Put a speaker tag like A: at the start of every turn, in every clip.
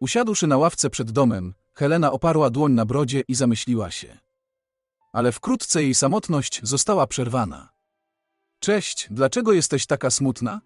A: Usiadłszy na ławce przed domem, Helena oparła dłoń na brodzie i zamyśliła się. Ale wkrótce jej samotność została przerwana. Cześć, dlaczego jesteś taka smutna?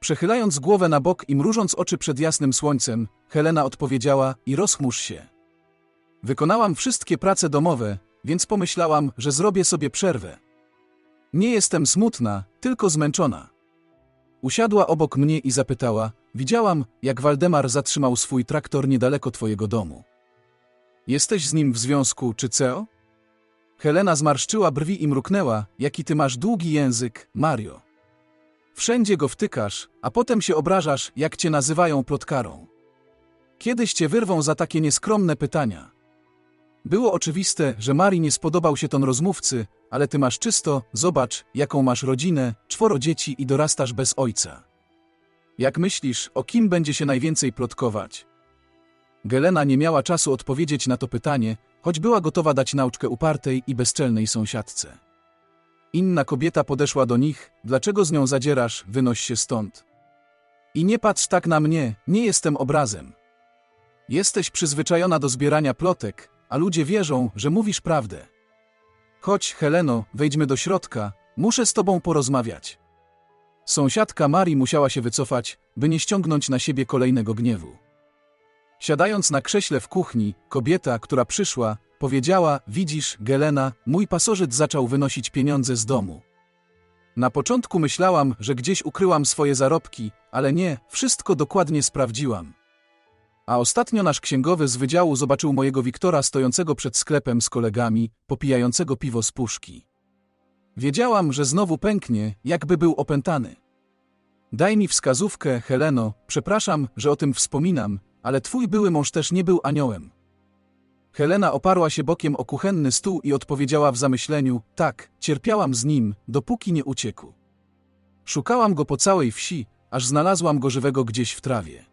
A: Przechylając głowę na bok i mrużąc oczy przed jasnym słońcem, Helena odpowiedziała i rozchmurz się. Wykonałam wszystkie prace domowe, więc pomyślałam, że zrobię sobie przerwę. Nie jestem smutna, tylko zmęczona. Usiadła obok mnie i zapytała: Widziałam, jak Waldemar zatrzymał swój traktor niedaleko twojego domu. Jesteś z nim w związku, czy co? Helena zmarszczyła brwi i mruknęła: Jaki ty masz długi język, Mario. Wszędzie go wtykasz, a potem się obrażasz, jak cię nazywają plotkarą. Kiedyś cię wyrwą za takie nieskromne pytania. Było oczywiste, że Marii nie spodobał się ton rozmówcy, ale ty masz czysto, zobacz, jaką masz rodzinę, czworo dzieci i dorastasz bez ojca. Jak myślisz, o kim będzie się najwięcej plotkować? Gelena nie miała czasu odpowiedzieć na to pytanie, choć była gotowa dać nauczkę upartej i bezczelnej sąsiadce. Inna kobieta podeszła do nich, dlaczego z nią zadzierasz, wynoś się stąd. I nie patrz tak na mnie, nie jestem obrazem. Jesteś przyzwyczajona do zbierania plotek, a ludzie wierzą, że mówisz prawdę. Chodź, Heleno, wejdźmy do środka, muszę z tobą porozmawiać. Sąsiadka Marii musiała się wycofać, by nie ściągnąć na siebie kolejnego gniewu. Siadając na krześle w kuchni, kobieta, która przyszła, powiedziała: Widzisz, Gelena, mój pasożyt zaczął wynosić pieniądze z domu. Na początku myślałam, że gdzieś ukryłam swoje zarobki, ale nie, wszystko dokładnie sprawdziłam. A ostatnio nasz księgowy z wydziału zobaczył mojego Wiktora stojącego przed sklepem z kolegami, popijającego piwo z puszki. Wiedziałam, że znowu pęknie, jakby był opętany. Daj mi wskazówkę, Heleno, przepraszam, że o tym wspominam, ale twój były mąż też nie był aniołem. Helena oparła się bokiem o kuchenny stół i odpowiedziała w zamyśleniu: Tak, cierpiałam z nim, dopóki nie uciekł. Szukałam go po całej wsi, aż znalazłam go żywego gdzieś w trawie.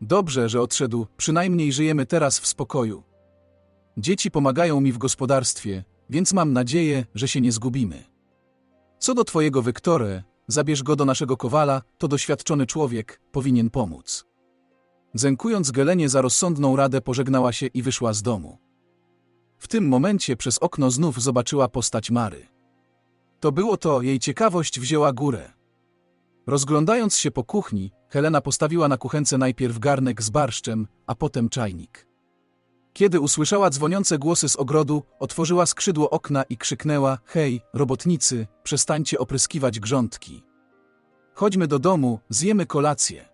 A: Dobrze, że odszedł, przynajmniej żyjemy teraz w spokoju. Dzieci pomagają mi w gospodarstwie, więc mam nadzieję, że się nie zgubimy. Co do twojego Wyktore, zabierz go do naszego kowala, to doświadczony człowiek, powinien pomóc. Zękując Gelenie za rozsądną radę, pożegnała się i wyszła z domu. W tym momencie przez okno znów zobaczyła postać Mary. To było to, jej ciekawość wzięła górę. Rozglądając się po kuchni, Helena postawiła na kuchence najpierw garnek z barszczem, a potem czajnik. Kiedy usłyszała dzwoniące głosy z ogrodu, otworzyła skrzydło okna i krzyknęła: Hej, robotnicy, przestańcie opryskiwać grządki. Chodźmy do domu, zjemy kolację.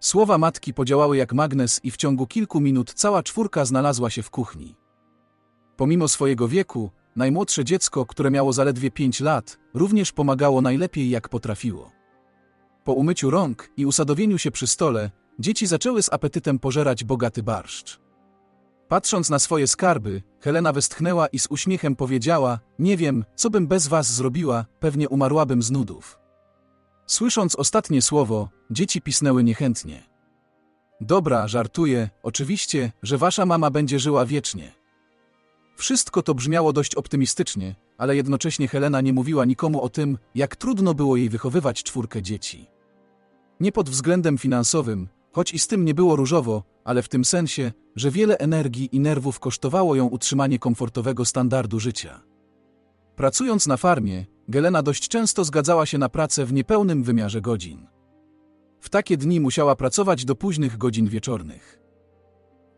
A: Słowa matki podziałały jak magnes i w ciągu kilku minut cała czwórka znalazła się w kuchni. Pomimo swojego wieku, najmłodsze dziecko, które miało zaledwie pięć lat, również pomagało najlepiej jak potrafiło. Po umyciu rąk i usadowieniu się przy stole, dzieci zaczęły z apetytem pożerać bogaty barszcz. Patrząc na swoje skarby, Helena westchnęła i z uśmiechem powiedziała: Nie wiem, co bym bez was zrobiła, pewnie umarłabym z nudów. Słysząc ostatnie słowo, dzieci pisnęły niechętnie. Dobra, żartuję, oczywiście, że wasza mama będzie żyła wiecznie. Wszystko to brzmiało dość optymistycznie, ale jednocześnie Helena nie mówiła nikomu o tym, jak trudno było jej wychowywać czwórkę dzieci. Nie pod względem finansowym, choć i z tym nie było różowo, ale w tym sensie, że wiele energii i nerwów kosztowało ją utrzymanie komfortowego standardu życia. Pracując na farmie, Gelena dość często zgadzała się na pracę w niepełnym wymiarze godzin. W takie dni musiała pracować do późnych godzin wieczornych.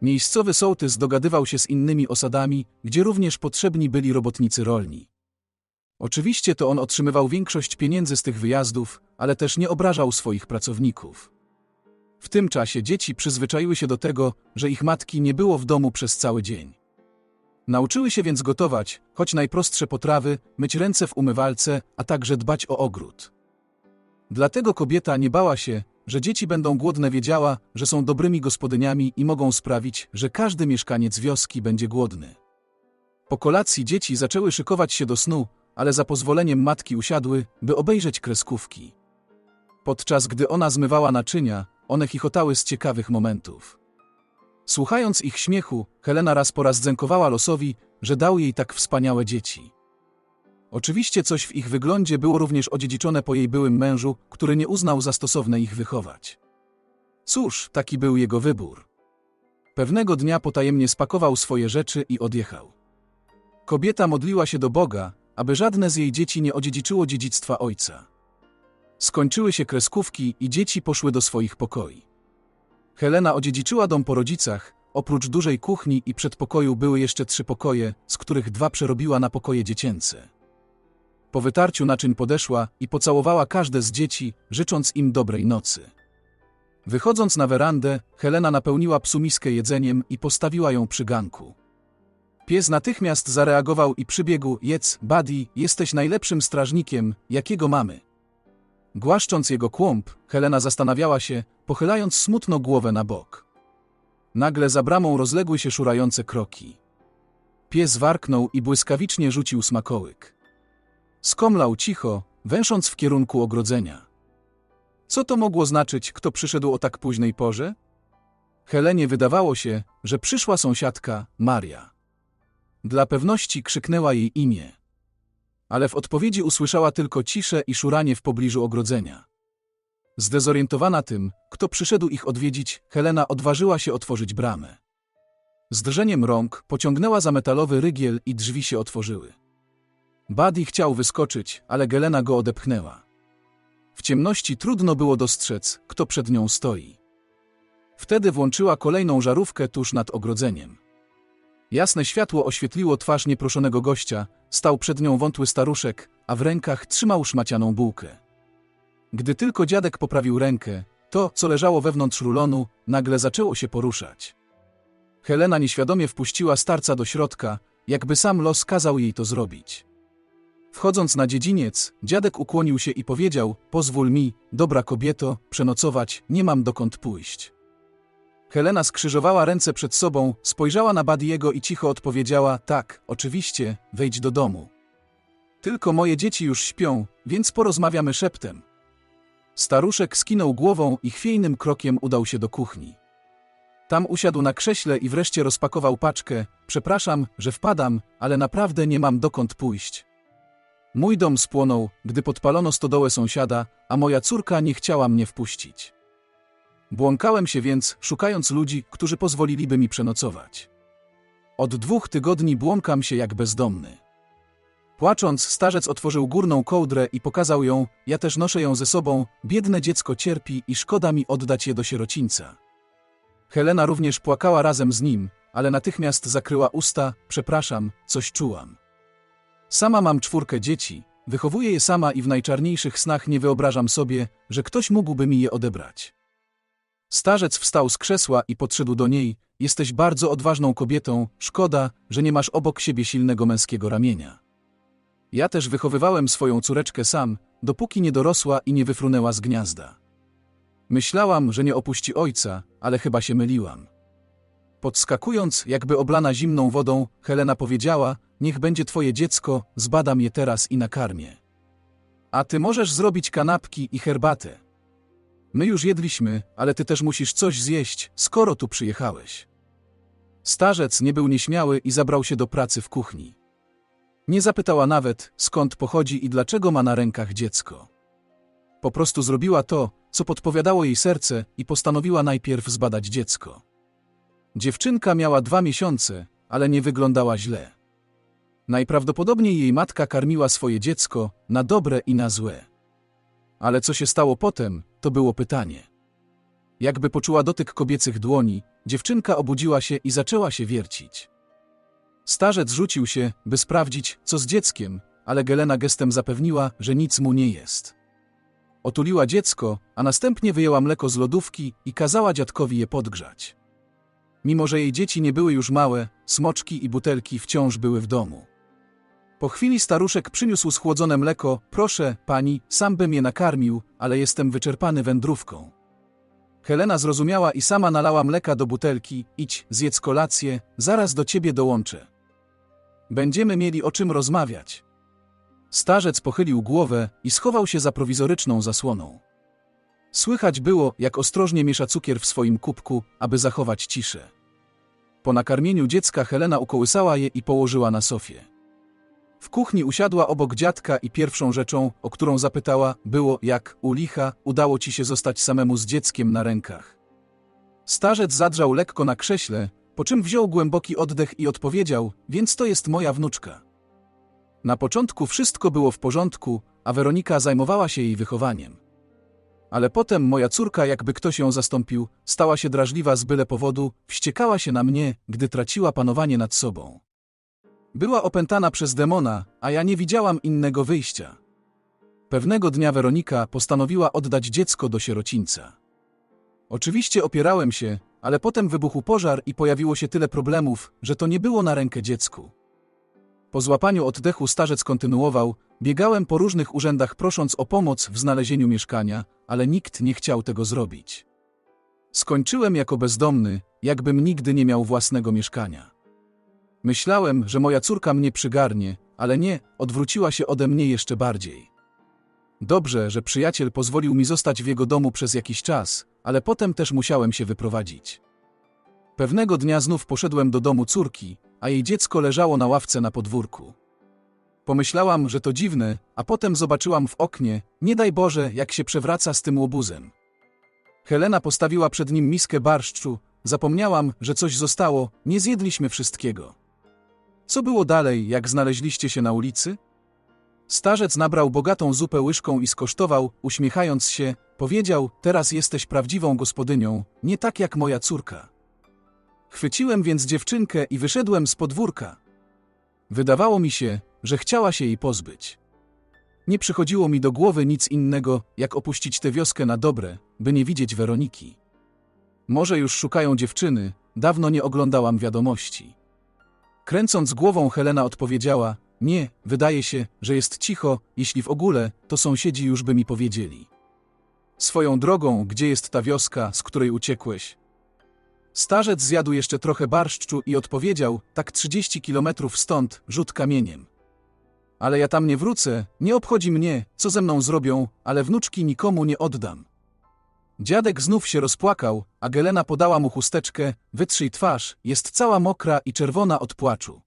A: Miejscowy sołtys dogadywał się z innymi osadami, gdzie również potrzebni byli robotnicy rolni. Oczywiście to on otrzymywał większość pieniędzy z tych wyjazdów, ale też nie obrażał swoich pracowników. W tym czasie dzieci przyzwyczaiły się do tego, że ich matki nie było w domu przez cały dzień. Nauczyły się więc gotować, choć najprostsze potrawy, myć ręce w umywalce, a także dbać o ogród. Dlatego kobieta nie bała się, że dzieci będą głodne, wiedziała, że są dobrymi gospodyniami i mogą sprawić, że każdy mieszkaniec wioski będzie głodny. Po kolacji dzieci zaczęły szykować się do snu, ale za pozwoleniem matki usiadły, by obejrzeć kreskówki. Podczas gdy ona zmywała naczynia, one chichotały z ciekawych momentów. Słuchając ich śmiechu, Helena raz po raz dzękowała losowi, że dał jej tak wspaniałe dzieci. Oczywiście coś w ich wyglądzie było również odziedziczone po jej byłym mężu, który nie uznał za stosowne ich wychować. Cóż, taki był jego wybór. Pewnego dnia potajemnie spakował swoje rzeczy i odjechał. Kobieta modliła się do Boga, aby żadne z jej dzieci nie odziedziczyło dziedzictwa ojca. Skończyły się kreskówki i dzieci poszły do swoich pokoi. Helena odziedziczyła dom po rodzicach, oprócz dużej kuchni i przedpokoju były jeszcze trzy pokoje, z których dwa przerobiła na pokoje dziecięce. Po wytarciu naczyń podeszła i pocałowała każde z dzieci, życząc im dobrej nocy. Wychodząc na werandę, Helena napełniła psu miskę jedzeniem i postawiła ją przy ganku. Pies natychmiast zareagował i przybiegł, jedz, Buddy, jesteś najlepszym strażnikiem, jakiego mamy. Głaszcząc jego kłąb, Helena zastanawiała się, pochylając smutno głowę na bok. Nagle za bramą rozległy się szurające kroki. Pies warknął i błyskawicznie rzucił smakołyk. Skomlał cicho, węsząc w kierunku ogrodzenia. Co to mogło znaczyć, kto przyszedł o tak późnej porze? Helenie wydawało się, że przyszła sąsiadka, Maria. Dla pewności krzyknęła jej imię. Ale w odpowiedzi usłyszała tylko ciszę i szuranie w pobliżu ogrodzenia. Zdezorientowana tym, kto przyszedł ich odwiedzić, Helena odważyła się otworzyć bramę. Z drżeniem rąk pociągnęła za metalowy rygiel i drzwi się otworzyły. Buddy chciał wyskoczyć, ale Gelena go odepchnęła. W ciemności trudno było dostrzec, kto przed nią stoi. Wtedy włączyła kolejną żarówkę tuż nad ogrodzeniem. Jasne światło oświetliło twarz nieproszonego gościa, stał przed nią wątły staruszek, a w rękach trzymał szmacianą bułkę. Gdy tylko dziadek poprawił rękę, to, co leżało wewnątrz rulonu, nagle zaczęło się poruszać. Helena nieświadomie wpuściła starca do środka, jakby sam los kazał jej to zrobić. Wchodząc na dziedziniec, dziadek ukłonił się i powiedział: Pozwól mi, dobra kobieto, przenocować, nie mam dokąd pójść. Helena skrzyżowała ręce przed sobą, spojrzała na Badiego i cicho odpowiedziała: Tak, oczywiście, wejdź do domu. Tylko moje dzieci już śpią, więc porozmawiamy szeptem. Staruszek skinął głową i chwiejnym krokiem udał się do kuchni. Tam usiadł na krześle i wreszcie rozpakował paczkę. Przepraszam, że wpadam, ale naprawdę nie mam dokąd pójść. Mój dom spłonął, gdy podpalono stodołę sąsiada, a moja córka nie chciała mnie wpuścić. Błąkałem się więc, szukając ludzi, którzy pozwoliliby mi przenocować. Od dwóch tygodni błąkam się jak bezdomny. Płacząc, starzec otworzył górną kołdrę i pokazał ją, ja też noszę ją ze sobą, biedne dziecko cierpi i szkoda mi oddać je do sierocińca. Helena również płakała razem z nim, ale natychmiast zakryła usta, przepraszam, coś czułam. Sama mam czwórkę dzieci, wychowuję je sama i w najczarniejszych snach nie wyobrażam sobie, że ktoś mógłby mi je odebrać. Starzec wstał z krzesła i podszedł do niej. Jesteś bardzo odważną kobietą, szkoda, że nie masz obok siebie silnego męskiego ramienia. Ja też wychowywałem swoją córeczkę sam, dopóki nie dorosła i nie wyfrunęła z gniazda. Myślałam, że nie opuści ojca, ale chyba się myliłam. Podskakując, jakby oblana zimną wodą, Helena powiedziała: Niech będzie twoje dziecko, zbadam je teraz i nakarmię. A ty możesz zrobić kanapki i herbatę. My już jedliśmy, ale ty też musisz coś zjeść, skoro tu przyjechałeś. Starzec nie był nieśmiały i zabrał się do pracy w kuchni. Nie zapytała nawet, skąd pochodzi i dlaczego ma na rękach dziecko. Po prostu zrobiła to, co podpowiadało jej serce i postanowiła najpierw zbadać dziecko. Dziewczynka miała dwa miesiące, ale nie wyglądała źle. Najprawdopodobniej jej matka karmiła swoje dziecko na dobre i na złe. Ale co się stało potem, to było pytanie. Jakby poczuła dotyk kobiecych dłoni, dziewczynka obudziła się i zaczęła się wiercić. Starzec rzucił się, by sprawdzić, co z dzieckiem, ale Gelena gestem zapewniła, że nic mu nie jest. Otuliła dziecko, a następnie wyjęła mleko z lodówki i kazała dziadkowi je podgrzać. Mimo, że jej dzieci nie były już małe, smoczki i butelki wciąż były w domu. Po chwili staruszek przyniósł schłodzone mleko. Proszę, pani, sam bym je nakarmił, ale jestem wyczerpany wędrówką. Helena zrozumiała i sama nalała mleka do butelki. Idź, zjedz kolację, zaraz do ciebie dołączę. Będziemy mieli o czym rozmawiać. Starzec pochylił głowę i schował się za prowizoryczną zasłoną. Słychać było, jak ostrożnie miesza cukier w swoim kubku, aby zachować ciszę. Po nakarmieniu dziecka Helena ukołysała je i położyła na sofie. W kuchni usiadła obok dziadka i pierwszą rzeczą, o którą zapytała, było jak, u licha, udało ci się zostać samemu z dzieckiem na rękach. Starzec zadrzał lekko na krześle, po czym wziął głęboki oddech i odpowiedział, więc to jest moja wnuczka. Na początku wszystko było w porządku, a Weronika zajmowała się jej wychowaniem. Ale potem moja córka, jakby ktoś ją zastąpił, stała się drażliwa z byle powodu, wściekała się na mnie, gdy traciła panowanie nad sobą. Była opętana przez demona, a ja nie widziałam innego wyjścia. Pewnego dnia Weronika postanowiła oddać dziecko do sierocińca. Oczywiście opierałem się, ale potem wybuchł pożar i pojawiło się tyle problemów, że to nie było na rękę dziecku. Po złapaniu oddechu starzec kontynuował, biegałem po różnych urzędach prosząc o pomoc w znalezieniu mieszkania, ale nikt nie chciał tego zrobić. Skończyłem jako bezdomny, jakbym nigdy nie miał własnego mieszkania. Myślałem, że moja córka mnie przygarnie, ale nie, odwróciła się ode mnie jeszcze bardziej. Dobrze, że przyjaciel pozwolił mi zostać w jego domu przez jakiś czas, ale potem też musiałem się wyprowadzić. Pewnego dnia znów poszedłem do domu córki, a jej dziecko leżało na ławce na podwórku. Pomyślałam, że to dziwne, a potem zobaczyłam w oknie, nie daj Boże, jak się przewraca z tym łobuzem. Helena postawiła przed nim miskę barszczu, zapomniałam, że coś zostało, nie zjedliśmy wszystkiego. Co było dalej, jak znaleźliście się na ulicy? Starzec nabrał bogatą zupę łyżką i skosztował, uśmiechając się, powiedział: Teraz jesteś prawdziwą gospodynią, nie tak jak moja córka. Chwyciłem więc dziewczynkę i wyszedłem z podwórka. Wydawało mi się, że chciała się jej pozbyć. Nie przychodziło mi do głowy nic innego, jak opuścić tę wioskę na dobre, by nie widzieć Weroniki. Może już szukają dziewczyny, dawno nie oglądałam wiadomości. Kręcąc głową, Helena odpowiedziała: Nie, wydaje się, że jest cicho, jeśli w ogóle, to sąsiedzi już by mi powiedzieli. Swoją drogą, gdzie jest ta wioska, z której uciekłeś? Starzec zjadł jeszcze trochę barszczu i odpowiedział: Tak trzydzieści kilometrów stąd, rzut kamieniem. Ale ja tam nie wrócę, nie obchodzi mnie, co ze mną zrobią, ale wnuczki nikomu nie oddam. Dziadek znów się rozpłakał, a Gelena podała mu chusteczkę, wytrzyj twarz, jest cała mokra i czerwona od płaczu.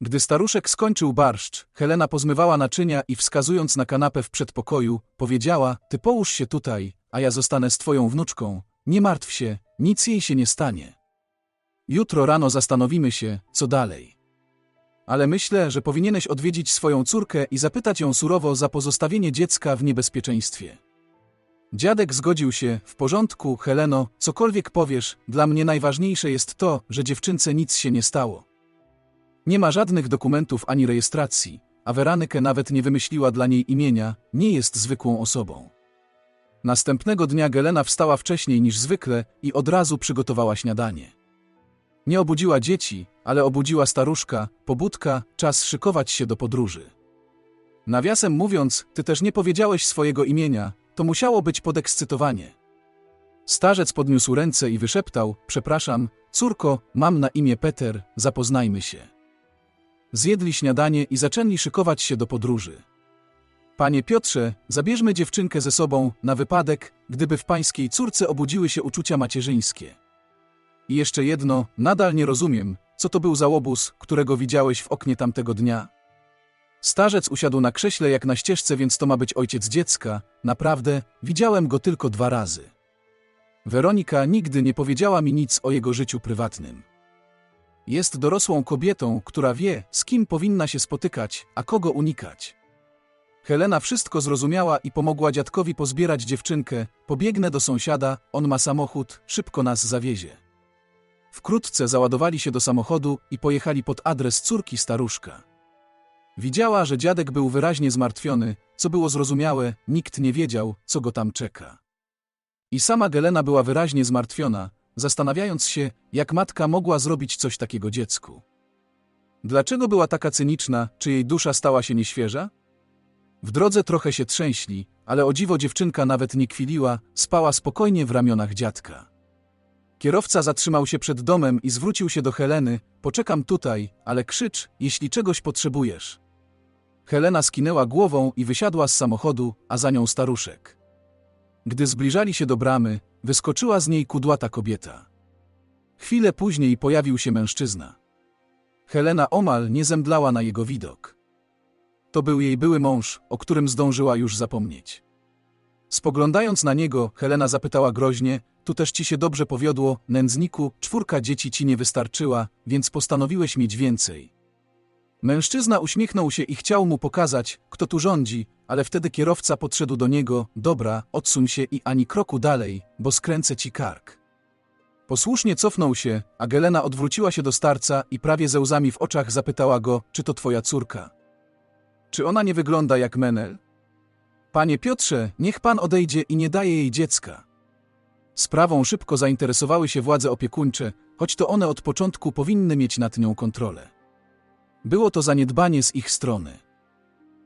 A: Gdy staruszek skończył barszcz, Helena pozmywała naczynia i wskazując na kanapę w przedpokoju, powiedziała, ty połóż się tutaj, a ja zostanę z twoją wnuczką, nie martw się, nic jej się nie stanie. Jutro rano zastanowimy się, co dalej. Ale myślę, że powinieneś odwiedzić swoją córkę i zapytać ją surowo za pozostawienie dziecka w niebezpieczeństwie. Dziadek zgodził się, w porządku, Heleno, cokolwiek powiesz, dla mnie najważniejsze jest to, że dziewczynce nic się nie stało. Nie ma żadnych dokumentów ani rejestracji, a Weranykę nawet nie wymyśliła dla niej imienia, nie jest zwykłą osobą. Następnego dnia Gelena wstała wcześniej niż zwykle i od razu przygotowała śniadanie. Nie obudziła dzieci, ale obudziła staruszka, pobudka, czas szykować się do podróży. Nawiasem mówiąc, ty też nie powiedziałeś swojego imienia, to musiało być podekscytowanie. Starzec podniósł ręce i wyszeptał: Przepraszam, córko, mam na imię Peter, zapoznajmy się. Zjedli śniadanie i zaczęli szykować się do podróży. Panie Piotrze, zabierzmy dziewczynkę ze sobą na wypadek, gdyby w pańskiej córce obudziły się uczucia macierzyńskie. I jeszcze jedno, nadal nie rozumiem, co to był za łobuz, którego widziałeś w oknie tamtego dnia. Starzec usiadł na krześle jak na ścieżce, więc to ma być ojciec dziecka. Naprawdę, widziałem go tylko dwa razy. Weronika nigdy nie powiedziała mi nic o jego życiu prywatnym. Jest dorosłą kobietą, która wie, z kim powinna się spotykać, a kogo unikać. Helena wszystko zrozumiała i pomogła dziadkowi pozbierać dziewczynkę. Pobiegnę do sąsiada, on ma samochód, szybko nas zawiezie. Wkrótce załadowali się do samochodu i pojechali pod adres córki staruszka. Widziała, że dziadek był wyraźnie zmartwiony, co było zrozumiałe, nikt nie wiedział, co go tam czeka. I sama Gelena była wyraźnie zmartwiona, zastanawiając się, jak matka mogła zrobić coś takiego dziecku. Dlaczego była taka cyniczna, czy jej dusza stała się nieświeża? W drodze trochę się trzęśli, ale o dziwo dziewczynka nawet nie kwiliła, spała spokojnie w ramionach dziadka. Kierowca zatrzymał się przed domem i zwrócił się do Heleny: Poczekam tutaj, ale krzycz, jeśli czegoś potrzebujesz. Helena skinęła głową i wysiadła z samochodu, a za nią staruszek. Gdy zbliżali się do bramy, wyskoczyła z niej kudłata kobieta. Chwilę później pojawił się mężczyzna. Helena omal nie zemdlała na jego widok. To był jej były mąż, o którym zdążyła już zapomnieć. Spoglądając na niego, Helena zapytała groźnie, Tu też ci się dobrze powiodło, nędzniku, czwórka dzieci ci nie wystarczyła, więc postanowiłeś mieć więcej. Mężczyzna uśmiechnął się i chciał mu pokazać, kto tu rządzi, ale wtedy kierowca podszedł do niego, dobra, odsuń się i ani kroku dalej, bo skręcę ci kark. Posłusznie cofnął się, a Gelena odwróciła się do starca i prawie ze łzami w oczach zapytała go, czy to twoja córka. Czy ona nie wygląda jak Menel? Panie Piotrze, niech pan odejdzie i nie daje jej dziecka. Sprawą szybko zainteresowały się władze opiekuńcze, choć to one od początku powinny mieć nad nią kontrolę. Było to zaniedbanie z ich strony.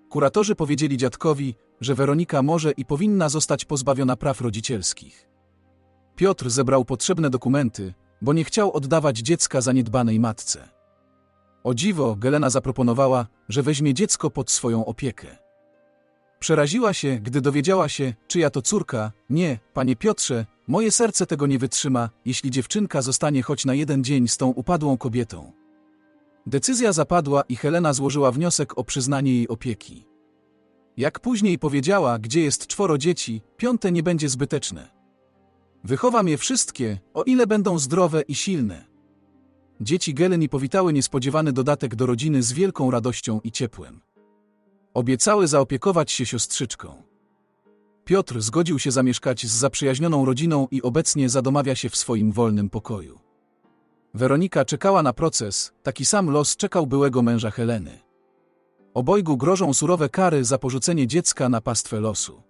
A: Kuratorzy powiedzieli dziadkowi, że Weronika może i powinna zostać pozbawiona praw rodzicielskich. Piotr zebrał potrzebne dokumenty, bo nie chciał oddawać dziecka zaniedbanej matce. O dziwo, Gelena zaproponowała, że weźmie dziecko pod swoją opiekę. Przeraziła się, gdy dowiedziała się, czyja to córka. Nie, panie Piotrze, moje serce tego nie wytrzyma, jeśli dziewczynka zostanie choć na jeden dzień z tą upadłą kobietą. Decyzja zapadła i Helena złożyła wniosek o przyznanie jej opieki. Jak później powiedziała, gdzie jest czworo dzieci, piąte nie będzie zbyteczne. Wychowam je wszystkie, o ile będą zdrowe i silne. Dzieci Geleni powitały niespodziewany dodatek do rodziny z wielką radością i ciepłem. Obiecały zaopiekować się siostrzyczką. Piotr zgodził się zamieszkać z zaprzyjaźnioną rodziną i obecnie zadomawia się w swoim wolnym pokoju. Weronika czekała na proces, taki sam los czekał byłego męża Heleny. Obojgu grożą surowe kary za porzucenie dziecka na pastwę losu.